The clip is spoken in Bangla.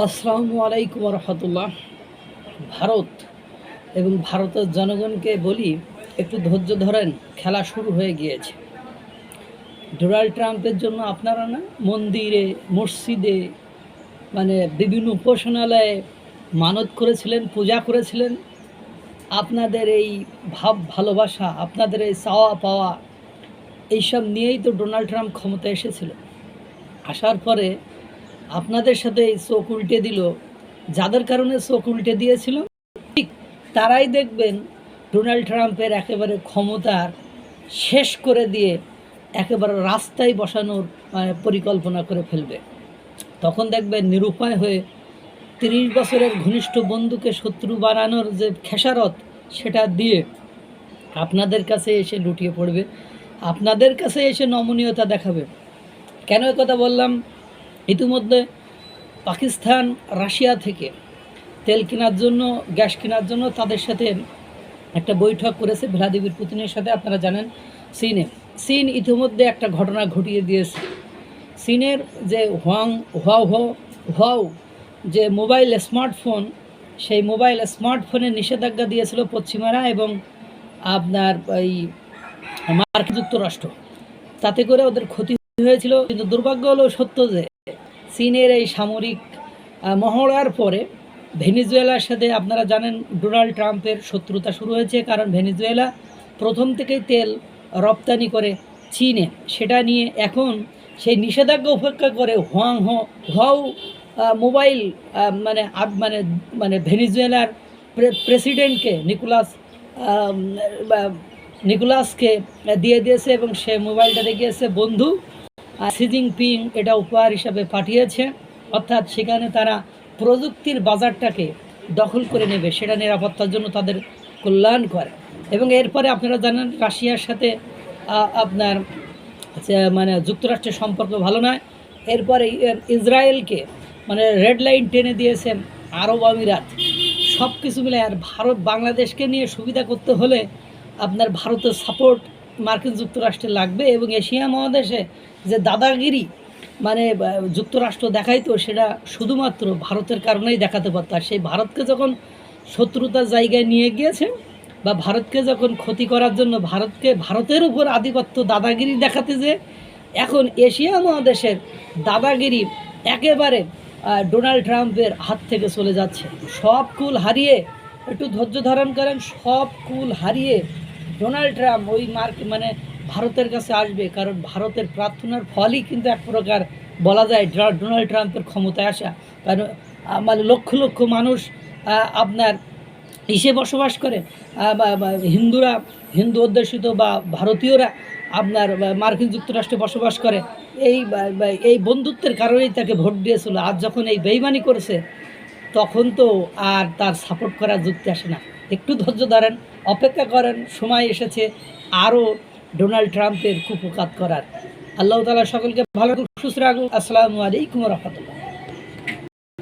আসসালামু আলাইকুম রহমতুল্লাহ ভারত এবং ভারতের জনগণকে বলি, একটু ধৈর্য ধরেন, খেলা শুরু হয়ে গিয়েছে। ডোনাল্ড ট্রাম্পের জন্য আপনারা না, মন্দিরে, মসজিদে মানে বিভিন্ন উপাসনালয়ে মানত করেছিলেন, পূজা করেছিলেন। আপনাদের এই ভাব, ভালোবাসা, আপনাদের এই চাওয়া পাওয়া, এইসব নিয়েই তো ডোনাল্ড ট্রাম্প ক্ষমতা এসেছিল। আসার পরে আপনাদের সাথে এই চোখ উল্টে দিল। যাদের কারণে চোখ উল্টে দিয়েছিল, ঠিক তারাই দেখবেন ডোনাল্ড ট্রাম্পের একেবারে ক্ষমতার শেষ করে দিয়ে একেবারে রাস্তায় বসানোর পরিকল্পনা করে ফেলবে। তখন দেখবেন নিরুপায় হয়ে তিরিশ বছরের ঘনিষ্ঠ বন্ধুকে শত্রু বানানোর যে খেসারত, সেটা দিয়ে আপনাদের কাছে এসে লুটিয়ে পড়বে, আপনাদের কাছে এসে নমনীয়তা দেখাবে। কেন কথা বললাম? ইতিমধ্যে পাকিস্তান, রাশিয়া থেকে তেল কেনার জন্য, গ্যাস কেনার জন্য তাদের সাথে একটা বৈঠক করেছে ভ্লাদিমির পুতিনের সাথে, আপনারা জানেন চীনে চীন ইতিমধ্যে একটা ঘটনা ঘটিয়ে দিয়েছে। চীনের যে হোয়াং, হোয়াও হো হোয়াও যে মোবাইল স্মার্টফোন, সেই মোবাইল স্মার্টফোনে নিষেধাজ্ঞা দিয়েছিল পশ্চিমারা এবং আপনার এই মার্কিন যুক্তরাষ্ট্র। তাতে করে ওদের ক্ষতি হয়েছিল। কিন্তু দুর্ভাগ্য হলো সত্য যে চীনের এই সামরিক মহড়ার পরে ভেনিজুয়েলার সাথে আপনারা জানেন ডোনাল্ড ট্রাম্পের শত্রুতা শুরু হয়েছে কারণ ভেনিজুয়েলা প্রথম থেকেই তেল রপ্তানি করে চীনে। সেটা নিয়ে এখন সেই নিষেধাজ্ঞা উপেক্ষা করে হোয়াং হো হোয়াও আহ, মোবাইল মানে মানে মানে ভেনিজুয়েলার প্রেসিডেন্টকে নিকোলাস নিকোলাসকে দিয়ে দিয়েছে এবং সে মোবাইলটা দেখিয়েছে বন্ধু সি জিনপিং এটা উপহার হিসাবে পাঠিয়েছে। অর্থাৎ সেখানে তারা প্রযুক্তির বাজারটাকে দখল করে নেবে, সেটা নিরাপত্তার জন্য তাদের কল্যাণ করে। এবং এরপরে আপনারা জানেন রাশিয়ার সাথে আপনার মানে যুক্তরাষ্ট্রের সম্পর্ক ভালো নয়। এরপরে ইসরায়েলকে মানে রেড লাইন টেনে দিয়েছেন আরব আমিরাত। সব কিছু মিলে আর ভারত, বাংলাদেশকে নিয়ে সুবিধা করতে হলে আপনার ভারতের সাপোর্ট মার্কিন যুক্তরাষ্ট্রে লাগবে এবং এশিয়া মহাদেশে যে দাদাগিরি মানে যুক্তরাষ্ট্র দেখাইতো, সেটা শুধুমাত্র ভারতের কারণেই দেখাতে পারত। আর সেই ভারতকে যখন শত্রুতার জায়গায় নিয়ে গিয়েছে বা ভারতকে যখন ক্ষতি করার জন্য ভারতকে, ভারতের উপর আধিপত্য দাদাগিরি দেখাতে যে, এখন এশিয়া মহাদেশের দাদাগিরি একেবারে ডোনাল্ড ট্রাম্পের হাত থেকে চলে যাচ্ছে। সব কুল হারিয়ে, একটু ধৈর্য ধারণ করেন, সব কুল হারিয়ে ডোনাল্ড ট্রাম্প ওই মার্ক মানে ভারতের কাছে আসবে, কারণ ভারতের প্রার্থনার ফলই কিন্তু এক প্রকার বলা যায় ডোনাল্ড ট্রাম্পের ক্ষমতায় আসা। কারণ মানে লক্ষ লক্ষ মানুষ আপনার ইসে বসবাস করে হিন্দুরা, হিন্দু অধ্যুষিত বা ভারতীয়রা আপনার মার্কিন যুক্তরাষ্ট্রে বসবাস করে, এই এই বন্ধুত্বের কারণেই তাকে ভোট দিয়েছিল। আজ যখন এই বেইমানি করেছে তখন তো আর তার সাপোর্ট করা যুক্তি আসে না। একটু ধৈর্য ধরেন, অপেক্ষা করেন, সময় এসেছে, আরও ডোনাল্ড ট্রাম্পের কুপকাত করার। আল্লাহ তালা সকলকে ভালো সুস্থ রাখুন আসসালামু আলাইকুম রহমতুল্লাহ।